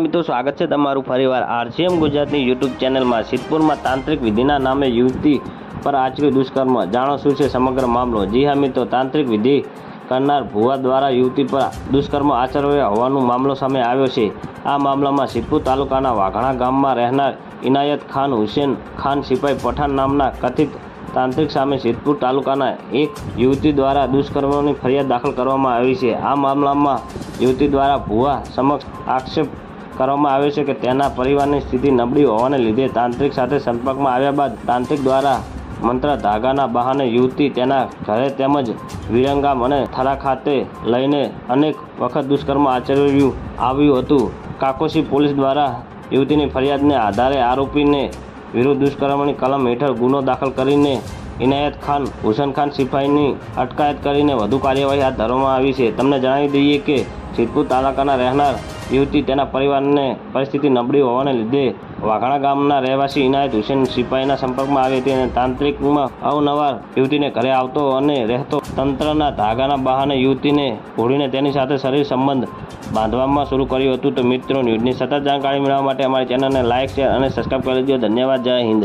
મિત્રો, સ્વાગત છે તમારું ફરીવાર આરસીએમ ગુજરાતની યુટ્યુબ ચેનલમાં. સિદ્ધપુરમાં તાંત્રિક વિધિના નામે યુવતી પર આચર્યું દુષ્કર્મ. જાણો શું છે સમગ્ર મામલો? જી હા મિત્રો, તાંત્રિક વિધિ કરનાર ભુવા દ્વારા યુવતી પર દુષ્કર્મ આચર્યા હોવાનો મામલો સામે આવ્યો છે. આ મામલામાં સિદ્ધપુર તાલુકાના વાઘાણા ગામમાં રહેનાર ઇનાયત ખાન, હુસેન ખાન સિપાઈ પઠાણ નામના કથિત તાંત્રિક સામે સિદ્ધપુર તાલુકાના એક યુવતી દ્વારા દુષ્કર્મની ફરિયાદ દાખલ કરવામાં આવી છે. આ મામલામાં યુવતી દ્વારા ભુવા સમક્ષ આક્ષેપ કરવામાં આવ્યો છે કે તેના પરિવારની સ્થિતિ નબળી હોવાને લીધે તાંત્રિક સાથે સંપર્કમાં આવ્યા બાદ તાંત્રિક દ્વારા મંત્ર ધાગાના બહાને યુવતી તેના ઘરે તેમજ વિરંગામ અને થરા ખાતે લઈને અનેક વખત દુષ્કર્મ આચર્યું આવ્યું હતું. કાકોશી પોલીસ દ્વારા યુવતીની ફરિયાદને આધારે આરોપીને વિરુદ્ધ દુષ્કર્મની કલમ હેઠળ ગુનો દાખલ કરીને ઇનાયત ખાન, હુસન ખાન સિપાહીની અટકાયત કરીને વધુ કાર્યવાહી હાથ ધરવામાં આવી છે. તમને જણાવી દઈએ કે સિદ્ધપુર તાલુકાના રહેનાર યુવતી તેના પરિવારને પરિસ્થિતિ નબળી હોવાને લીધે વાઘાણા ગામના રહેવાસી ઇનાયત હુસેન સિપાહીના સંપર્કમાં આવી હતી અને તાંત્રિકમાં અવનવાર યુવતીને ઘરે આવતો અને રહેતો તંત્રના ધાગાના બહાને યુવતીને ઘોડીને તેની સાથે શરીર સંબંધ બાંધવામાં શરૂ કર્યું હતું. તો મિત્રો, ન્યૂઝની સતત જાણકારી મેળવવા માટે અમારી ચેનલને લાઇક શેર અને સબસ્ક્રાઈબ કરી દીધો ધન્યવાદ. જય હિન્દ.